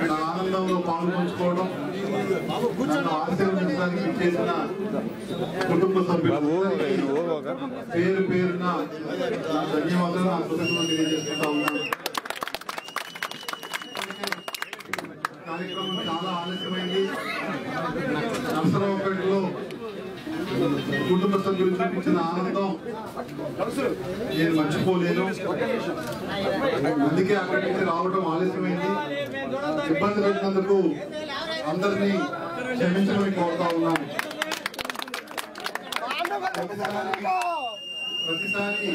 నా ఆనందంలో పాలు పంచుకోవడం నన్ను ఆశీర్వదించడానికి చేసిన కుటుంబ సభ్యులు పేరు పేరున నా ధన్యవాదాలు నా కృతజ్ఞతలు తెలియజేసుకుంటా ఉన్నాను. కార్యక్రమం చాలా ఆలస్యమైంది. నర్సరావుపేటలో కుటుంబ సభ్యులు చూపించిన ఆనందం. నేను మర్చిపోలేను. అందుకే అక్కడి నుంచి రావడం ఆలస్యమైంది. ఇబ్బంది పెట్టినందుకు అందరినీ క్షమించమని కోరుతా ఉన్నాను. ప్రతిసారి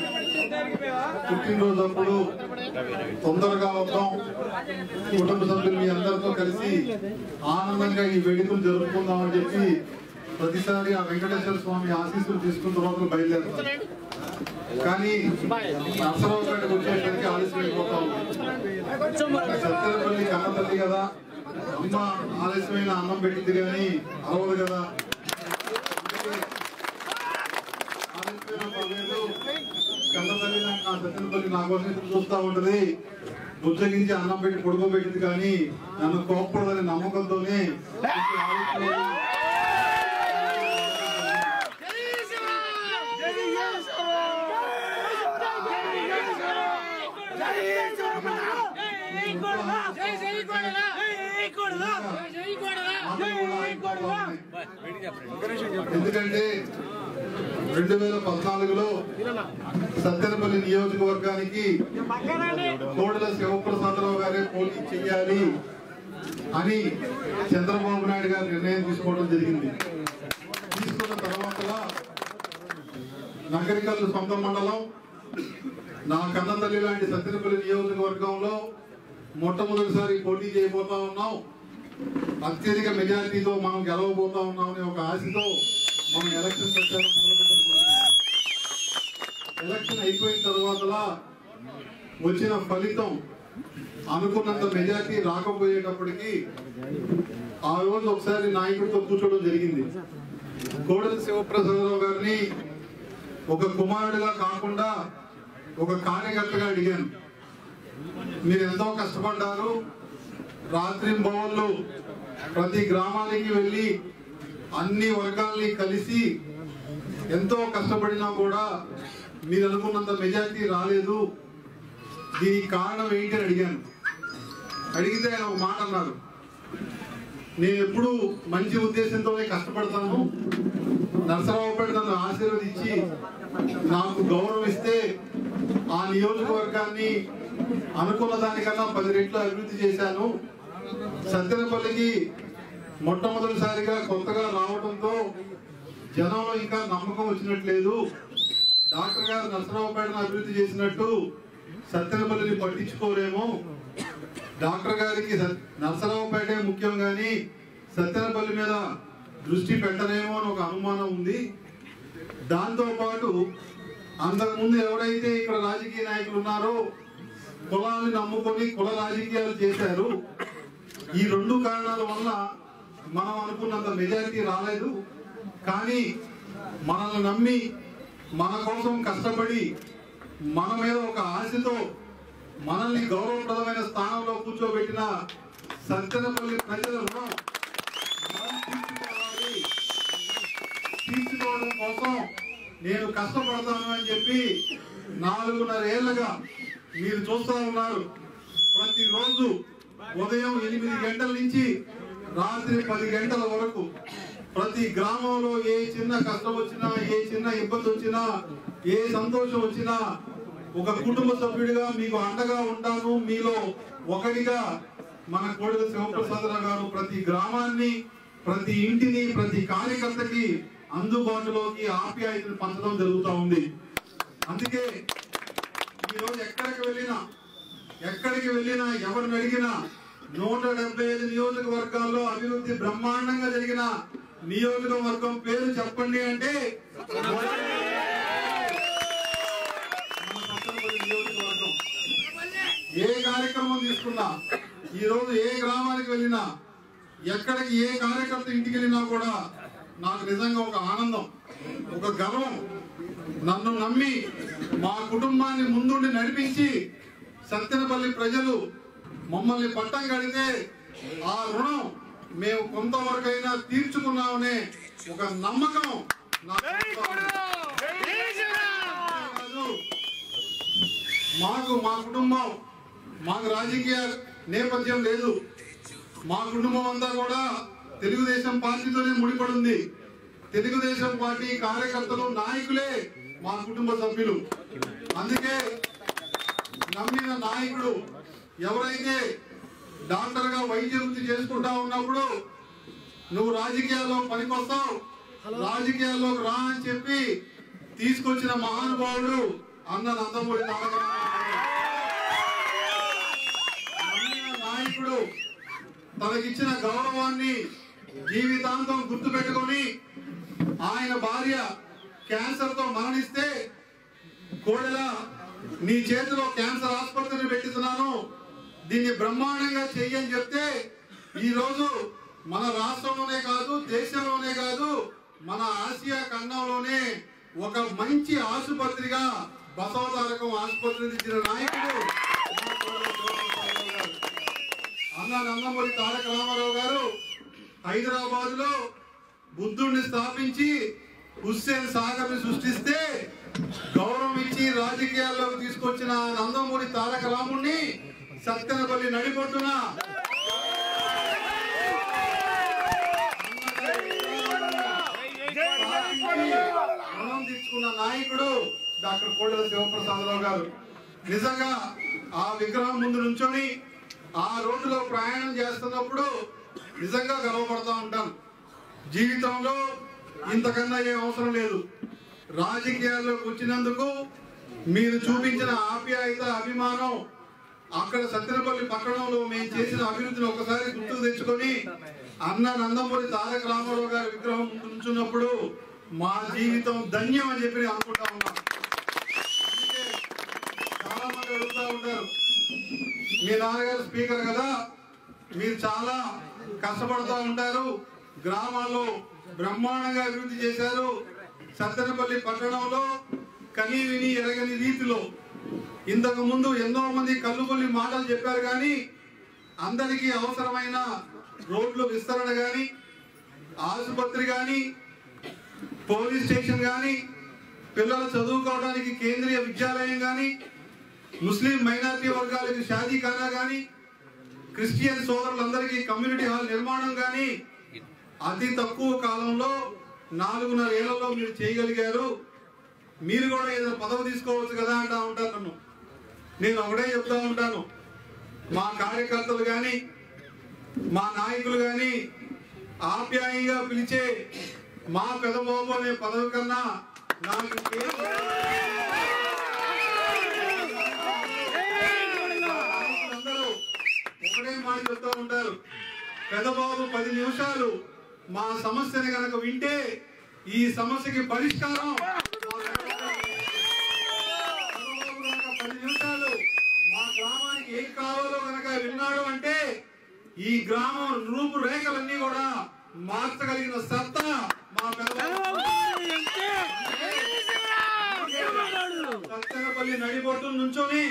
పుట్టినరోజు అప్పుడు తొందరగా వద్దాం. కుటుంబ సభ్యులు మీ అందరితో కలిసి ఆనందంగా ఈ వేడుకలు జరుపుకుందాం అని చెప్పి ప్రతిసారి ఆ వెంకటేశ్వర స్వామి ఆశీస్సులు తీసుకున్న తర్వాత బయలుదేరుతాం కానీ నర్సరావుపేటకు వచ్చేసరికి ఆలస్యం అయిపోతాం సత్యనపల్లి కన్నతల్లి కదా అమ్మ ఆలస్యమైన అన్నం పెట్టింది కానీ అలవదు కదా. కన్నపల్లి నా నా సత్యనపల్లి నా కోసం చూస్తా ఉంటది. బుజ్జగించి అన్నం పెట్టి పడుకోబెట్టింది కానీ నన్ను కోప్పడదని నమ్మకంతోనే ఎందుకంటే రెండు వేల పద్నాలుగులో సత్తెనపల్లి నియోజకవర్గానికి కోడల శివప్రసాదరావు గారే పోటీ చేయాలి అని చంద్రబాబు నాయుడు గారు నిర్ణయం తీసుకోవడం జరిగింది. తీసుకున్న తర్వాత నగరికల్లు సొంత మండలం నా కన్నతల్లి లాంటి సత్తెనపల్లి నియోజకవర్గంలో మొట్టమొదటిసారి పోటీ చేయబోతా ఉన్నాం. అత్యధిక మెజారిటీతో మనం గెలవబోతా ఉన్నామనే ఒక ఆశతో మనం ఎలక్షన్ ప్రచారం ఎలక్షన్ అయిపోయిన తర్వాత వచ్చిన ఫలితం అనుకున్నంత మెజారిటీ రాకపోయేటప్పటికి ఆ రోజు ఒకసారి నాయకుడితో కూర్చోవడం జరిగింది. కోడలి శివప్రసాదరావు గారిని ఒక కుమారుడిగా కాకుండా ఒక కార్యకర్తగా అడిగాను. మీరు ఎంతో కష్టపడ్డారు. రాత్రి భవన్లు ప్రతి గ్రామానికి వెళ్ళి అన్ని వర్గాల్ని కలిసి ఎంతో కష్టపడినా కూడా మీరు అనుకున్నంత మెజారిటీ రాలేదు. దీనికి కారణం ఏంటి అని అడిగాను. అడిగితే ఆయన ఒక మాట అన్నారు. నేను ఎప్పుడు మంచి ఉద్దేశంతోనే కష్టపడతాను. నరసరావుపేట నన్ను ఆశీర్వదించి నాకు గౌరవం ఇస్తే ఆ నియోజకవర్గాన్ని అనుకున్న దానికన్నా పది రెట్లు అభివృద్ధి చేశాను. సత్తెనపల్లికి మొట్టమొదటిసారిగా కొత్తగా రావడంతో జనంలో ఇంకా నమ్మకం వచ్చినట్లేదు. డాక్టర్ గారు నరసరావుపేటను అభివృద్ధి చేసినట్టు సత్తెనపల్లిని పట్టించుకోరేమో. డాక్టర్ గారికి నరసరావుపేటే ముఖ్యం కానీ సత్తెనపల్లి మీద దృష్టి పెట్టలేమో అని ఒక అనుమానం ఉంది. దాంతో పాటు అంతకుముందు ఎవరైతే ఇక్కడ రాజకీయ నాయకులు ఉన్నారో కులాన్ని నమ్ముకొని కుల రాజకీయాలు చేశారు ఈ రెండు కారణాల వల్ల మనం అనుకున్నంత మెజారిటీ రాలేదు. కానీ మనల్ని నమ్మి మన కోసం కష్టపడి మన మీద ఒక ఆశతో మనల్ని గౌరవప్రదమైన స్థానంలో కూర్చోబెట్టిన సత్యనపల్లి ప్రజల రుణం తీర్చుకోవడం కోసం నేను కష్టపడతాను అని చెప్పి నాలుగున్నర ఏళ్ళగా మీరు చూస్తా ఉన్నారు. ప్రతిరోజు ఉదయం ఎనిమిది గంటల నుంచి రాత్రి పది గంటల వరకు ప్రతి గ్రామంలో ఏ చిన్న కష్టం వచ్చినా ఏ చిన్న ఇబ్బంది వచ్చినా ఏ సంతోషం వచ్చినా ఒక కుటుంబ సభ్యుడిగా మీకు అండగా ఉంటాను. మీలో ఒకటిగా మన కోడెల శివప్రసాదరావు గారు ప్రతి గ్రామాన్ని ప్రతి ఇంటిని ప్రతి కార్యకర్తకి అందుబాటులోకి ఆప్యాయతను పంచడం జరుగుతూ ఉంది. అందుకే ఈరోజు ఎక్కడికి వెళ్ళినా ఎక్కడికి వెళ్ళినా ఎవరిని అడిగినా నూట డెబ్బై ఐదు నియోజకవర్గాల్లో అభివృద్ధి బ్రహ్మాండంగా జరిగిన నియోజకవర్గం పేరు చెప్పండి అంటే ఏ కార్యక్రమం తీసుకున్నా ఈ రోజు ఏ గ్రామానికి వెళ్ళినా ఎక్కడికి ఏ కార్యకర్త ఇంటికి వెళ్ళినా కూడా నాకు నిజంగా ఒక ఆనందం ఒక గర్వం. నన్ను నమ్మి మా కుటుంబాన్ని ముందుండి నడిపించి సత్తెనపల్లి ప్రజలు మమ్మల్ని పట్టం కడితే ఆ రుణం మేము కొంతవరకైనా తీర్చుకున్నామనే ఒక నమ్మకం. మాకు మా కుటుంబం మాకు రాజకీయ నేపథ్యం లేదు. మా కుటుంబం అంతా కూడా తెలుగుదేశం పార్టీతోనే ముడిపడి ఉంది తెలుగుదేశం పార్టీ కార్యకర్తలు నాయకులే మా కుటుంబ సభ్యులు. అందుకే నమ్మిన నాయకుడు ఎవరైతే డాక్టర్గా వైద్య వృత్తి చేసుకుంటా ఉన్నప్పుడు నువ్వు రాజకీయాల్లో పనికొస్తావు రాజకీయాల్లోకి రా అని చెప్పి తీసుకొచ్చిన మహానుభావుడు అన్న నందమూరి తారక నాయకుడు తనకిచ్చిన గౌరవాన్ని జీవితాంతం గుర్తు పెట్టుకొని ఆయన భార్య క్యాన్సర్తో మరణిస్తే కోడెల నీ చేతిలో క్యాన్సర్ ఆసుపత్రిని పెట్టిస్తున్నాను. దీన్ని బ్రహ్మాండంగా చెయ్యని చెప్తే ఈ రోజు మన రాష్ట్రంలోనే కాదు దేశంలోనే కాదు మన ఆసియా ఖండంలోనే ఒక మంచి ఆసుపత్రిగా బసవతారకం ఆసుపత్రి ఇచ్చిన నాయకుడు అన్న నందమూరి తారక రామారావు గారు హైదరాబాద్లో బుద్ధుడిని స్థాపించి హుస్సేన్ సాగర్ని సృష్టిస్తే గౌరవం ఇచ్చి రాజకీయాల్లోకి తీసుకొచ్చిన నందమూరి తారక రాముణ్ణి సత్తెనపల్లి నడిపోతున్న రుణం తీసుకున్న నాయకుడు డాక్టర్ కోళ్ళ శివప్రసాదరావు గారు. నిజంగా ఆ విగ్రహం ముందు నుంచొని ఆ రోడ్డులో ప్రయాణం చేస్తున్నప్పుడు నిజంగా గర్వపడతా ఉంటాను జీవితంలో ఇంతకన్నా ఏం అవసరం లేదు. రాజకీయాల్లోకి వచ్చినందుకు మీరు చూపించిన ఆప్యాయత అభిమానం అక్కడ సత్యనపల్లి పట్టణంలో మేము చేసిన అభివృద్ధిని ఒకసారి గుర్తు తెచ్చుకొని అన్న నందమూరి తారక రామారావు గారి విగ్రహం ఉంచున్నప్పుడు మా జీవితం ధన్యం అని చెప్పి అనుకుంటా ఉన్నాం. చాలా మంది అడుగుతా ఉంటారు. మీ నాన్నగారు స్పీకర్ కదా మీరు చాలా కష్టపడుతూ ఉంటారు. గ్రామాల్లో బ్రహ్మాండంగా అభివృద్ధి చేశారు. సత్తెనపల్లి పట్టణంలో కనీ విని ఎరగని రీతిలో ఇంతకు ముందు ఎన్నో మంది కల్లుకొల్లి మాటలు చెప్పారు కానీ అందరికీ అవసరమైన రోడ్లు విస్తరణ కానీ ఆసుపత్రి కానీ పోలీస్ స్టేషన్ కానీ పిల్లలు చదువుకోవడానికి కేంద్రీయ విద్యాలయం కానీ ముస్లిం మైనారిటీ వర్గాలకి షాదీఖానా కానీ క్రిస్టియన్ సోదరులందరికీ కమ్యూనిటీ హాల్ నిర్మాణం కానీ అతి తక్కువ కాలంలో నాలుగున్నర ఏళ్ళలో మీరు చేయగలిగారు. మీరు కూడా ఏదైనా పదవి తీసుకోవచ్చు కదా అంటా ఉంటారు నన్ను. నేను ఒకటే చెప్తా ఉంటాను. మా కార్యకర్తలు కానీ మా నాయకులు కానీ ఆప్యాయంగా పిలిచే మా పెదబాబు అనే పదవి కన్నా నాకు ఒకటే మాట చెప్తా ఉంటారు. పెదబాబు పది నిమిషాలు మా సమస్యని కనుక వింటే ఈ సమస్యకి పరిష్కారం మా పెదబాబు గనక పది నిమిషాలు మా గ్రామానికి ఏం కావాలో గనక విన్నాడు అంటే ఈ గ్రామం రూపురేఖలన్నీ కూడా మార్చగలిగిన సత్తా మా పెదబాబు నడిబొట్టు నుంచొని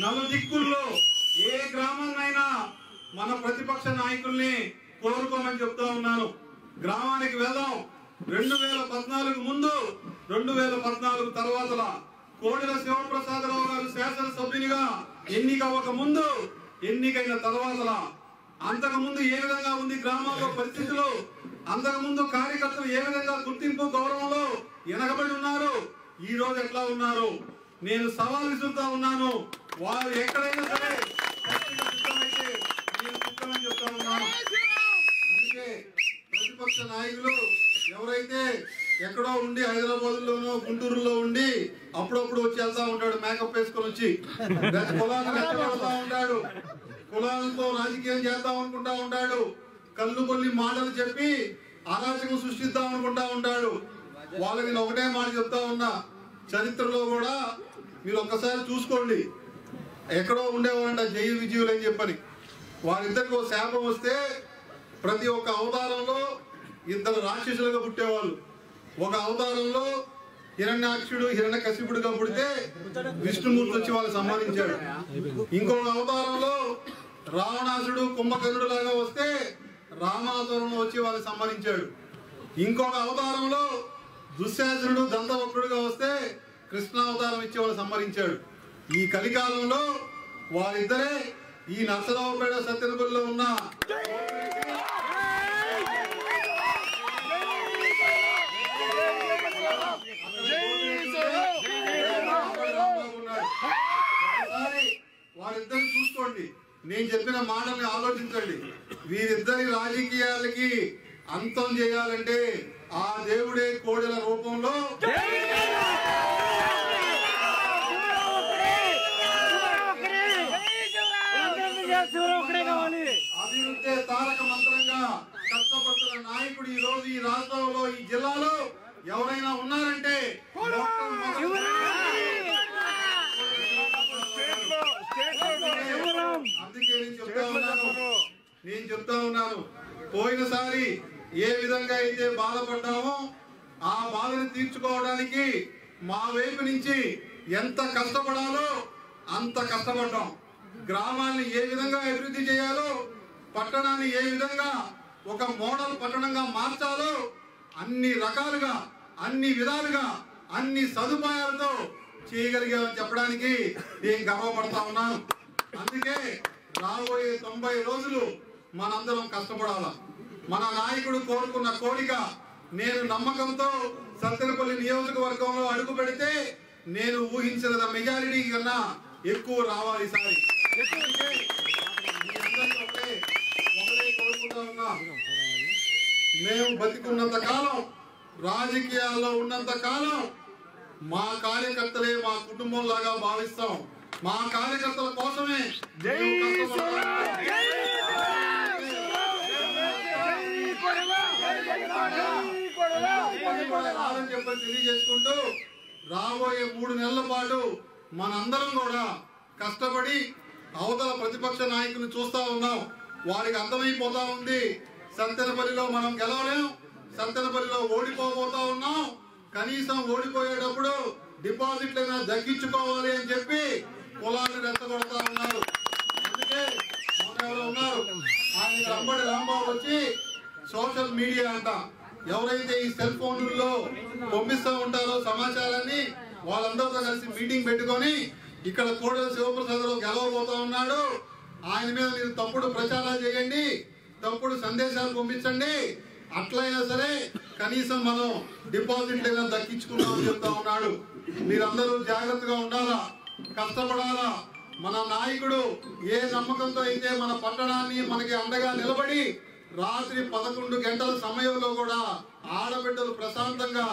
నలు దిక్కుల్లో ఏ గ్రామాన్నైనా మన ప్రతిపక్ష నాయకుల్ని కోరుకోమని చెప్తా ఉన్నాను గ్రామానికి వెళ్దాం. రెండు వేల పద్నాలుగు ముందు రెండు వేల పద్నాలుగు తర్వాత కోడెల శివప్రసాదరావు గారు శాసనసభ్యునిగా ఎన్నిక అవ్వక ముందు ఎన్నికైన తర్వాత అంతకు ముందు ఏ విధంగా ఉంది గ్రామాల్లో పరిస్థితులు? అంతకు ముందు కార్యకర్తలు ఏ విధంగా గుర్తింపు గౌరవంలో ఎనగబడి ఉన్నారు? ఈ రోజు ఎట్లా ఉన్నారు? నేను సవాల్ విసురుతా ఉన్నాను. వారు ఎక్కడైనా సరే చెప్తా ఉన్నాను. అందుకే ప్రతిపక్ష నాయకులు ఎవరైతే ఎక్కడో ఉండి హైదరాబాద్ లోనో గుంటూరులో ఉండి అప్పుడప్పుడు వచ్చి వెళ్తా ఉంటాడు మేకప్ వేసుకొని వచ్చి. కులాన్ని రెచ్చగొడతా ఉంటాడు. కులాలతో రాజకీయం చేద్దాం అనుకుంటా ఉంటాడు. కళ్ళు కొల్లి మాటలు చెప్పి అరాచకం సృష్టిద్దాం అనుకుంటా ఉంటాడు. వాళ్ళకి నేను ఒకటే మాట చెప్తా ఉన్నా. చరిత్రలో కూడా మీరు ఒక్కసారి చూసుకోండి. ఎక్కడో ఉండేవారంట జయ విజయులు అని చెప్పని. వారిద్దరికి ఒక శాపం వస్తే ప్రతి ఒక్క అవతారంలో ఇద్దరు రాక్షసులుగా పుట్టేవాళ్ళు. ఒక అవతారంలో హిరణ్యాక్షుడు హిరణ్య కశిపుడుగా పుడితే విష్ణుమూర్తి వచ్చి వాళ్ళు సన్మానించాడు. ఇంకొక అవతారంలో రావణాసుడు కుంభకర్ణుడు లాగా వస్తే రామావతారంలో వచ్చి వాళ్ళు సంహరించాడు ఇంకొక అవతారంలో దుశ్శాసనుడు దంతవక్రుడుగా వస్తే కృష్ణావతారం ఇచ్చి వాళ్ళు సంహరించాడు ఈ కలికాలంలో వారిద్దరే ఈ నర్సరావుపేట సత్యనపల్లిలో ఉన్న ఒకసారి వారిద్దరు చూసుకోండి నేను చెప్పిన మాటల్ని ఆలోచించండి వీరిద్దరి రాజకీయాలకి అంతం చేయాలంటే ఆ దేవుడే కోడెల రూపంలో అభివృద్ధి తారక మంత్రంగా కష్టపడుతున్న నాయకుడు ఈ రోజు ఈ రాష్ట్రంలో ఈ జిల్లాలో ఎవరైనా ఉన్నారంటే అందుకే నేను చెప్తా ఉన్నాను. నేను చెప్తా ఉన్నాను. పోయినసారి ఏ విధంగా అయితే బాధపడ్డామో ఆ బాధను తీర్చుకోవడానికి మా వైపు నుంచి ఎంత కష్టపడాలో అంత కష్టపడ్డాం. గ్రామాన్ని ఏ విధంగా అభివృద్ధి చేయాలో పట్టణాన్ని ఏ విధంగా ఒక మోడల్ పట్టణంగా మార్చాలో అన్ని రకాలుగా అన్ని విధాలుగా అన్ని సదుపాయాలతో చేయగలిగామని చెప్పడానికి నేను గర్వపడతా ఉన్నాను. అందుకే రాబోయే తొంభై రోజులు మనందరం కష్టపడాలా? మన నాయకుడు కోరుకున్న కోరిక నేను నమ్మకంతో సత్తెనపల్లి నియోజకవర్గంలో అడుగు పెడితే నేను ఊహించిన మెజారిటీ కన్నా ఎక్కువ రావాలి ఈసారి ఉన్నా మేము బతికున్నంత కాలం రాజకీయాల్లో ఉన్నంత కాలం మా కార్యకర్తలే మా కుటుంబం లాగా భావిస్తాం. మా కార్యకర్తల కోసమే మేము కష్టపడతాం. ఇబ్బంది రాదని చెప్పని తెలియజేసుకుంటూ రాబోయే మూడు నెలల పాటు మనందరం కూడా కష్టపడి అవతల ప్రతిపక్ష నాయకుని చూస్తా ఉన్నాం. వారికి అర్థమైపోతా ఉంది. సంతనపల్లిలో మనం గెలవలేం. సంతనపల్లిలో ఓడిపోబోతా ఉన్నాం. కనీసం ఓడిపోయేటప్పుడు డిపాజిట్లైనా తగ్గించుకోవాలి అని చెప్పి కులాన్ని రెచ్చగొడతా ఉన్నారు. అందుకే ఉన్నారు. ఆయన అంబడి రాంబాబు వచ్చి సోషల్ మీడియా అంట. ఎవరైతే ఈ సెల్ ఫోన్లలో పంపిస్తూ ఉంటారో సమాచారాన్ని వాళ్ళందరితో కలిసి మీటింగ్ పెట్టుకొని ఇక్కడ కోడెల శివప్రసాదరావు గెలవబోతా ఉన్నాడు. ఆయన మీద మీరు తప్పుడు ప్రచారాలు చేయండి తప్పుడు సందేశాలు పంపించండి. అట్లయినా సరే కనీసం మనం డిపాజిట్ లేదా దక్కించుకున్నామని చెప్తా ఉన్నాడు. మీరందరూ జాగ్రత్తగా ఉండాలా? కష్టపడాలా? మన నాయకుడు ఏ నమ్మకంతో అయితే మన పట్టణాన్ని మనకి అండగా నిలబడి రాత్రి పదకొండు గంటల సమయంలో కూడా ఆడబిడ్డలు ప్రశాంతంగా